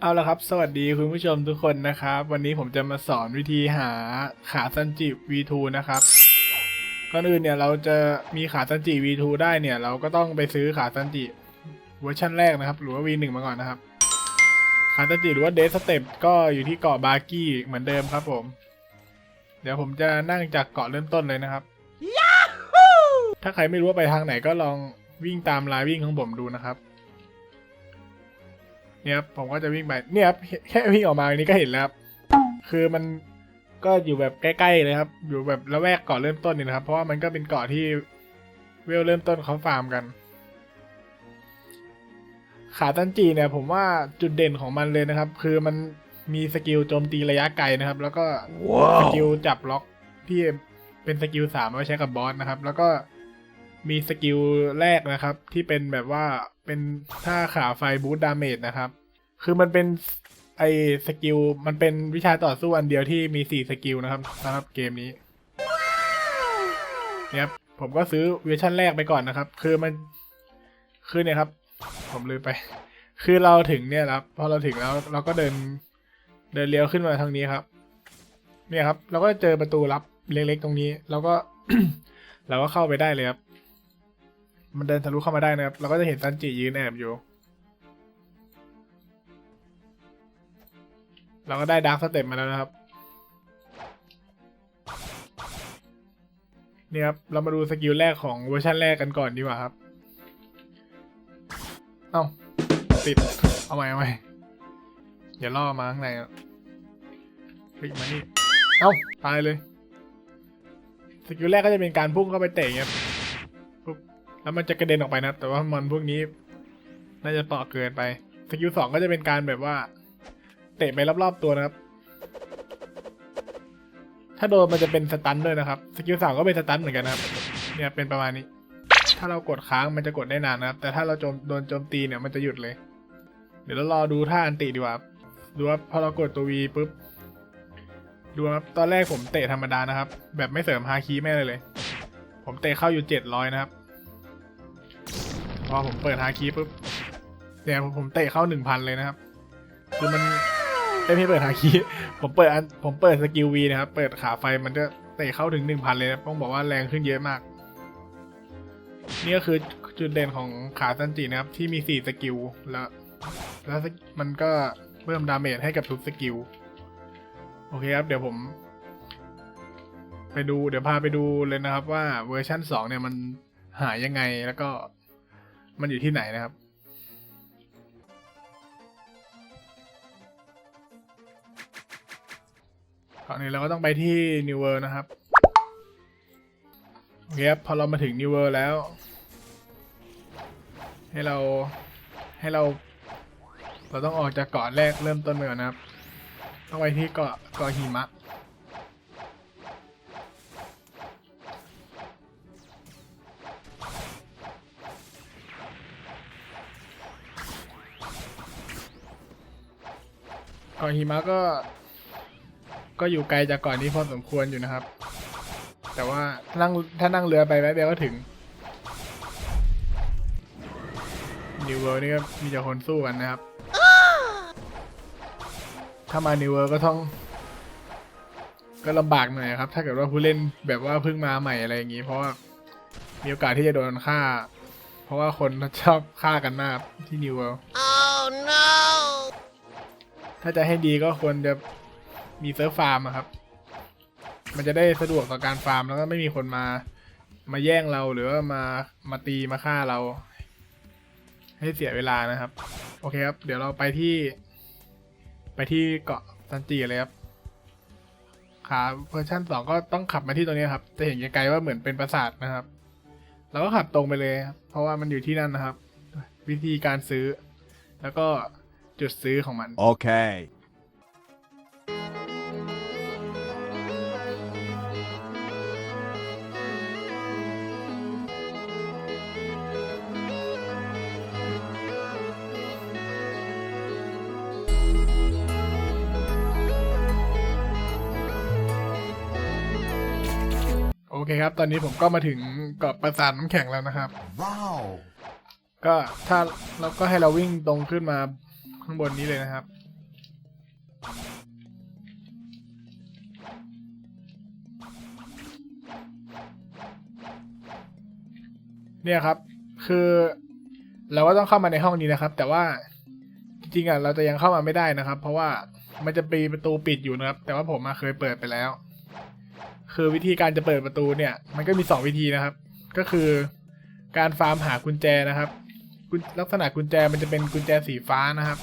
เอาละครับ สวัสดีคุณผู้ชมทุกคนนะครับ วันนี้ผมจะมาสอนวิธีหาขาซันจิ V2 นะครับก่อนอื่นเนี่ยเราจะมีขาซันจิ V2 ได้เนี่ยเราก็ต้องไปซื้อขาซันจิเวอร์ชันแรกนะครับ หรือว่า V1 มาก่อนนะครับ ขาซันจิหรือว่าเดสเต็ปก็อยู่ที่เกาะบาร์กี้เหมือนเดิมครับผม เดี๋ยวผมจะนั่งจากเกาะเริ่มต้นเลยนะครับ ถ้าใครไม่รู้ว่าไปทางไหนก็ลองวิ่งตามลายวิ่งของผมดูนะครับ เนี่ยครับผมก็จะวิ่งไปเนี่ยครับแค่วิ่งออกมาอันนี้ก็เห็นแล้วครับคือมันก็อยู่แบบใกล้ๆเลยครับ อยู่แบบละแวกเกาะเริ่มต้นนี่นะครับ เพราะว่ามันก็เป็นเกาะที่เวลเริ่มต้นเขาฟาร์มกัน ขาตันจีเนี่ย ผมว่าจุดเด่นของมันเลยนะครับ คือมันมีสกิลโจมตีระยะไกลนะครับ แล้วก็สกิลจับล็อกที่เป็นสกิลสามเอาไว้ใช้กับบอสนะครับ แล้วก็มีสกิลแรกนะครับ ที่เป็นแบบว่า เป็นท่าขาไฟบูทดาเมจนะครับ คือมันเป็นไอสกิล มันเป็นวิชาต่อสู้อันเดียวที่มีสี่สกิลนะครับสำหรับเกมนี้เนี่ยครับผมก็ซื้อเวอร์ชันแรกไปก่อนนะครับ คือมันคือเนี่ยครับ ผมลืมไป คือเราถึงเนี่ยครับพอเราถึงแล้วเราก็เดินเดินเลี้ยวขึ้นมาทางนี้ครับ เนี่ยครับ เราก็เจอประตูลับเล็กๆตรงนี้ เราก็ เราก็เข้าไปได้เลยครับ มันเดินทะลุเข้ามาได้นะครับ เราก็จะเห็นซันจิยืนแอบอยู่ เราก็ได้ดาร์คสเต็ปมาแล้วนะครับ นี่ครับ เรามาดูสกิลแรกของเวอร์ชันแรกกันก่อนดีกว่าครับ เอ้า ติด เอาใหม่เอาใหม่อย่าล่อมาข้างในอะเฮ้ยมานี่ เอ้า ตายเลย สกิลแรกก็จะเป็นการพุ่งเข้าไปเตะเงี้ยปุ๊บ แล้วมันจะกระเด็นออกไปนะ แต่ว่ามันพวกนี้ น่าจะเปราะเกินไปสกิลสองก็จะเป็นการแบบว่า เตะไปรอบๆตัวนะครับ ถ้าโดนมันจะเป็นสตันด้วยนะครับสกิลสามก็เป็นสตันเหมือนกันนะครับ เนี่ยเป็นประมาณนี้ ถ้าเรากดค้างมันจะกดได้นานนะครับ แต่ถ้าเราโจมโดนโจมตีเนี่ยมันจะหยุดเลย เดี๋ยวเรารอดูท่าอันติดีกว่าดูว่าพอเรากดตัววีปุ๊บดูครับตอนแรกผมเตะธรรมดานะครับ แบบไม่เสริมฮาคีไม่อะไรเลย ผมเตะเข้าอยู่เจ็ดร้อยนะครับ พอผมเปิดฮาคีปุ๊บเนี่ยผมเตะเข้าหนึ่งพันเลยนะครับ คือมันไม่ไม่เปิดฮาคีผมเปิดอันผมเปิดสกิลวีนะครับ เปิดขาไฟมันจะเตะเข้าถึงหนึ่งพันเลยนะต้องบอกว่าแรงขึ้นเยอะมาก นี่ก็คือจุดเด่นของขาซันจินะครับ ที่มีสี่สกิลแล้ว แล้วมันก็เพิ่มดาเมจให้กับทุกสกิล โอเคครับ เดี๋ยวผม ไปดูเดี๋ยวพาไปดูเลยนะครับว่าเวอร์ชั่นสองเนี่ยมันหายยังไงแล้วก็ มันอยู่ที่ไหนนะครับ ตอนนี้เราก็ต้องไปที่ New World นะครับ โอเคครับ พอเรามาถึง New World แล้ว ให้เราให้เรา เราต้องออกจากเกาะแรกเริ่มต้นไปก่อนนะครับ ต้องไปที่เกาะเกาะหิมะ เกาะหิมะก็ ก็อยู่ไกลจากเก่อนนี้พอสมควรอยู่นะครับ แต่ว่านั่งถ้านั่งเรือไปแป๊บเดียวก็ถึงนิวเวิร์นี่ก็มีแต่คนสู้กันนะครับ ถ้ามานิวเวิร์ก็ต้อง ก็ลำบากหน่อยครับ ถ้าเกิดว่าผู้เล่นแบบว่าเพิ่งมาใหม่อะไรอย่างนี้ เพราะว่ามีโอกาสที่จะโดนฆ่า เพราะว่าคนชอบฆ่ากันมากที่นิวเวิร์ Oh no! ถ้าจะให้ดีก็ควรจะมีเซิร์ฟฟาร์มครับ มันจะได้สะดวกต่อการฟาร์มแล้วก็ไม่มีคนมา มาแย่งเราหรือว่ามา มาตีมาฆ่าเรา ให้เสียเวลานะครับ โอเคครับ เดี๋ยวเราไปที่ ไปที่เกาะซันจีเลยครับขาเวอร์ชันสองก็ต้องขับมาที่ตรงนี้ครับ จะเห็นไกลๆว่าเหมือนเป็นปราสาทนะครับ เราก็ขับตรงไปเลยครับเพราะว่ามันอยู่ที่นั่นนะครับ วิธีการซื้อ แล้วก็ จุดซื้อของมัน Okay. โอเคครับ ตอนนี้ผมก็มาถึงเกาะปราสาทน้ำแข็งแล้วนะครับ Wow. ก็ถ้าเราก็ให้เราวิ่งตรงขึ้นมา ข้างบนนี้เลยนะครับ เนี่ยครับ คือเราก็ต้องเข้ามาในห้องนี้นะครับ แต่ว่าจริงๆอะเราจะยังเข้ามาไม่ได้นะครับ เพราะว่ามันจะมีประตูปิดอยู่นะครับ แต่ว่าผมมาเคยเปิดไปแล้ว คือวิธีการจะเปิดประตูเนี่ย มันก็มีสองวิธีนะครับ ก็คือการฟาร์มหากุญแจนะครับ ลักษณะกุญแจมันจะเป็นกุญแจสีฟ้านะครับ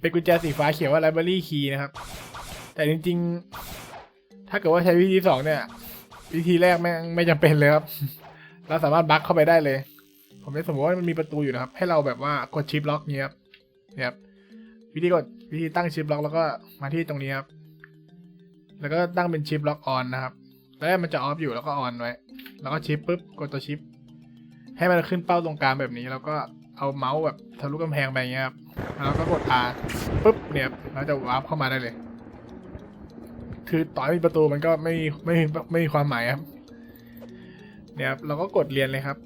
เป็นกุญแจสีฟ้าเขียนว่า library key นะครับ แต่จริง ๆ ถ้าเกิดว่าใช้วิธีสองเนี่ย วิธีแรกไม่งไม่จำเป็นเลยครับ เราสามารถบั๊กเข้าไปได้เลย ผมจะสมมติว่ามันมีประตูอยู่นะครับ ให้เราแบบว่ากดชิปล็อกเนี้ยครับเนี่ยครับวิธีกดวิธีตั้งชิปล็อกแล้วก็มาที่ตรงนี้ครับ แล้วก็ตั้งเป็นชิปล็อกออนนะครับตอนแรกมันจะออฟอยู่แล้วก็ออนไว้ แล้วก็ชิปปุ๊บกดตัวชิป ให้มันขึ้นเป้าตรงกลางแบบนี้แล้วก็เอาเมาส์แบบทะลุกำแพงไปเงี้ยครับแล้วก็กด R ปุ๊บเนี่ยเราจะวาร์ปเข้ามาได้เลย คือต่อให้มีประตูมันก็ไม่ไม่ไม่ไม่มีความหมายครับ เนี่ยครับเราก็กดเรียนเลยครับ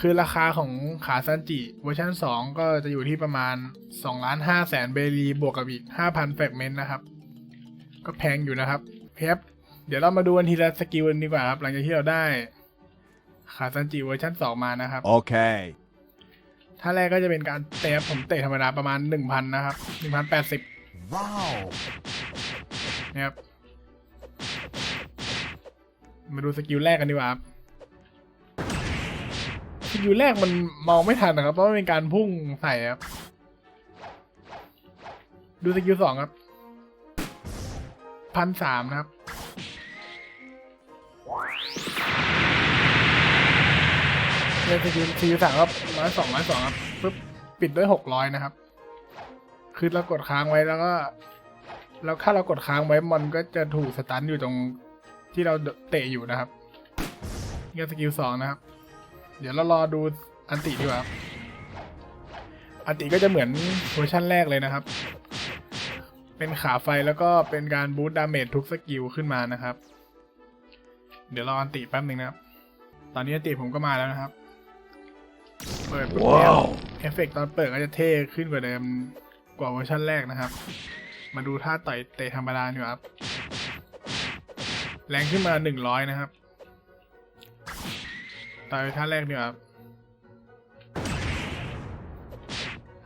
คือราคาของขาซันจิเวอร์ชัน2 ก็จะอยู่ที่ประมาณ2ล้าน5แสนเบรีบวกกับอีก 5,000แฟกเมนต์นะครับ ก็แพงอยู่นะครับเพบเดี๋ยวเรามาดูกันทีละสกิลกันดีกว่าครับ หลังจากที่เราได้ ขาซันจิเวอร์ชัน2มานะครับ Okay. ท่าแรกก็จะเป็นการเตะครับผมเตะธรรมดาประมาณ1,000นะครับ1,080 Wow. นะครับ มาดูสกิลแรกกันดีกว่าครับสกิลแรกมันมองไม่ทันนะครับ เพราะว่าเป็นการพุ่งใส่ครับ ดูสกิลสองครับพันสามนะครับ เนี่ยสกิลสกิลสามครับร้อยสองร้อยสองครับปึ๊บปิดด้วยหกร้อยนะครับ คือเรากดค้างไว้แล้วก็ แล้วถ้าเรากดค้างไว้มันก็จะถูกสตันอยู่ตรงที่เราเตะอยู่นะครับนี่สกิลสองนะครับ เดี๋ยวเรารอดูอันติดีกว่าครับอันติก็จะเหมือนเวอร์ชั่นแรกเลยนะครับ เป็นขาไฟแล้วก็เป็นการบูสต์ดาเมจทุกสกิลขึ้นมานะครับ เดี๋ยวรออันติแป๊บหนึ่งนะครับ ตอนนี้อันติผมก็มาแล้วนะครับ ปิดปุ๊บเนี่ย Wow. เอฟเฟกต์ตอนเปิดก็จะเท่ขึ้นกว่าเดิมกว่าเวอร์ชันแรกนะครับ มาดูท่าต่อยเตะธรรมดาดีกว่าครับ แรงขึ้นมาหนึ่งร้อยนะครับต่อยท่าแรกดีกว่าครับ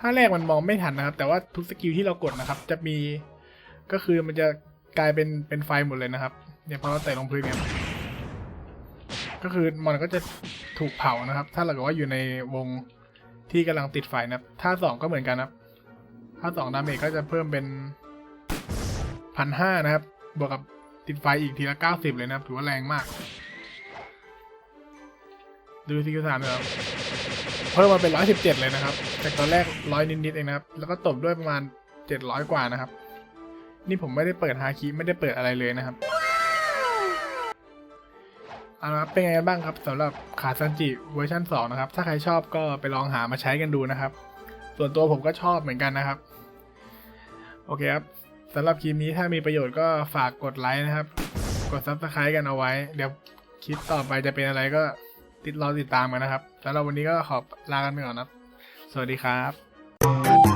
ท่าแรกมันมองไม่ทันนะครับ แต่ว่าทุกสกิลที่เรากดนะครับ จะมีก็คือมันจะกลายเป็นเป็นไฟหมดเลยนะครับเนี่ยพอเราเตะลงพื้นเนี่ยก็คือมันก็จะ ถูกเผานะครับ ถ้าเราเกิดว่าอยู่ในวงที่กำลังติดไฟนะครับท่าสองก็เหมือนกันนะครับถ้าสองดาเมจก็จะเพิ่มเป็นพันห้านะครับ บวกกับติดไฟอีกทีละเก้าสิบเลยนะครับ ถือว่าแรงมาก ดูสกิลสามนะครับ เพิ่มมาเป็นร้อยสิบเจ็ดเลยนะครับ จากตอนแรกร้อยนิดๆเองนะครับ แล้วก็ตบด้วยประมาณเจ็ดร้อยกว่านะครับ นี่ผมไม่ได้เปิดฮาคิไม่ได้เปิดอะไรเลยนะครับ เอาละครับเป็นไงบ้างครับสำหรับขาซันจิเวอร์ชัน2นะครับ ถ้าใครชอบก็ไปลองหามาใช้กันดูนะครับ ส่วนตัวผมก็ชอบเหมือนกันนะครับ โอเคครับสำหรับคลิปนี้ถ้ามีประโยชน์ก็ฝากกดไลค์นะครับ กด subscribe กันเอาไว้ เดี๋ยวคลิปต่อไปจะเป็นอะไรก็ติดรอติดตามกันนะครับสำหรับวันนี้ก็ขอลากันไปก่อนนะครับสวัสดีครับ